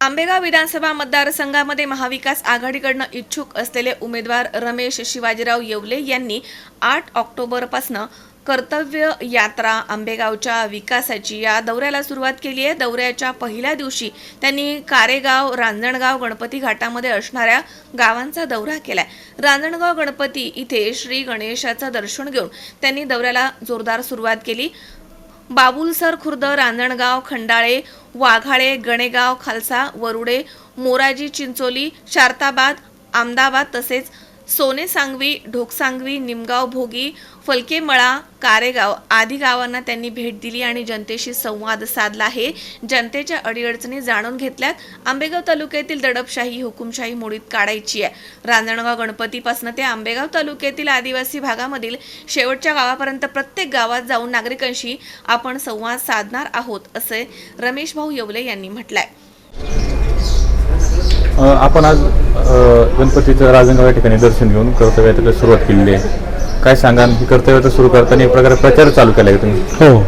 आंबेगाव विधानसभा मतदारसंघामध्ये महाविकास आघाडीकडनं इच्छुक असलेले उमेदवार रमेश शिवाजीराव येवले यांनी आठ ऑक्टोबरपासून कर्तव्य यात्रा आंबेगावच्या विकासाची. या दौऱ्याला सुरुवात केली आहे. दौऱ्याच्या पहिल्या दिवशी त्यांनी कारेगाव रांजणगाव गणपती घाटामध्ये असणाऱ्या गावांचा दौरा केलाय. रांजणगाव गणपती इथे श्री गणेशाचं दर्शन घेऊन त्यांनी दौऱ्याला जोरदार सुरुवात केली. बाबुलसर खुर्द रांजणगाव खंडाळे वाघाळे गणेगाव खालसा वरुडे मोराजी चिंचोली शारताबाद अहमदाबाद तसेच सोने सांगवी ढोकसांगवी निमगाव भोगी फलकेमळा कारेगाव आदी गावांना त्यांनी भेट दिली आणि जनतेशी संवाद साधला आहे. जनतेच्या अडीअडचणी जाणून घेतल्यात. आंबेगाव तालुक्यातील दडपशाही हुकुमशाही मोडीत काढायची आहे. रांजणगाव गणपतीपासून ते आंबेगाव तालुक्यातील आदिवासी भागामधील शेवटच्या गावापर्यंत प्रत्येक गावात जाऊन नागरिकांशी आपण संवाद साधणार आहोत असे रमेश भाऊ येवले यांनी म्हटलंय. आपण आज गणपतीचं राजंगाव या ठिकाणी दर्शन घेऊन कर्तव्यात्रेला सुरुवात केलेली आहे. काय सांगाल? ही कर्तव्यात्रा सुरू करताना एक प्रकारे प्रचार चालू केला आहे तुम्ही? हो.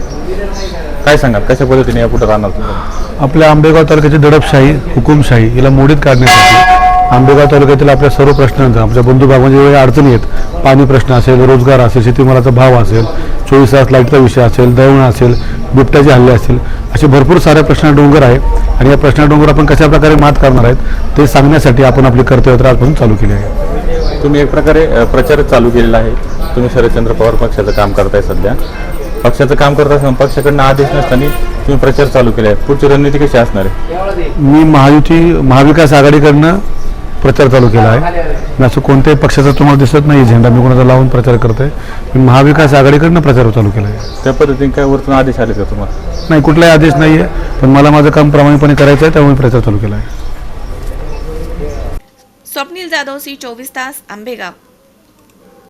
काय सांगाल? कशा पद्धतीने यापुढे राहणार तुम्ही? आपल्या आंबेगाव तालुक्याची दडपशाही हुकुमशाही हिला मोडीत काढण्यासाठी आंबेगाव तालुक्यातील आपल्या सर्व प्रश्नांचा आमच्या बंधू भागामध्ये वेगवेगळ्या अडचणी आहेत. पाणी प्रश्न असेल रोजगार असेल शेतीमालाचा भाव असेल चोवीस तास लाईटचा विषय असेल दळण असेल बिबट्याचे हल्ले असतील असे भरपूर सारे प्रश्न डोंगर आहे. आणि या प्रश्न डोंगर आपण कशा प्रकारे मात करणार आहेत ते सांगण्यासाठी आपण आपली कर्तव्यत्रा आजपासून चालू केली आहे. तुम्ही एक प्रकारे प्रचार चालू केलेला आहे. तुम्ही शरदचंद्र पवार पक्षाचं काम करताय सध्या. पक्षाचं काम करत असताना पक्षाकडनं आदेश नसताना तुम्ही प्रचार चालू केला आहे पुढची रणनीती कशी असणार आहे? मी महायुती महाविकास आघाडीकडनं प्रचार चालू केला आहे. मी असं कोणत्याही पक्षाचा तुम्हाला दिसत नाही झेंडा मी कोणाचा लावून प्रचार करतोय. मी महाविकास आघाडीकडनं प्रचार चालू केला आहे. त्या पद्धतीने काय वरतून आदेश आले का तुम्हाला? नाही कुठलाही आदेश नाही आहे पण मला माझं काम प्रामाणिकपणे करायचं आहे त्यामुळे मी प्रचार चालू केला आहे. स्वप्नील जाधव सी चोवीस तास आंबेगाव.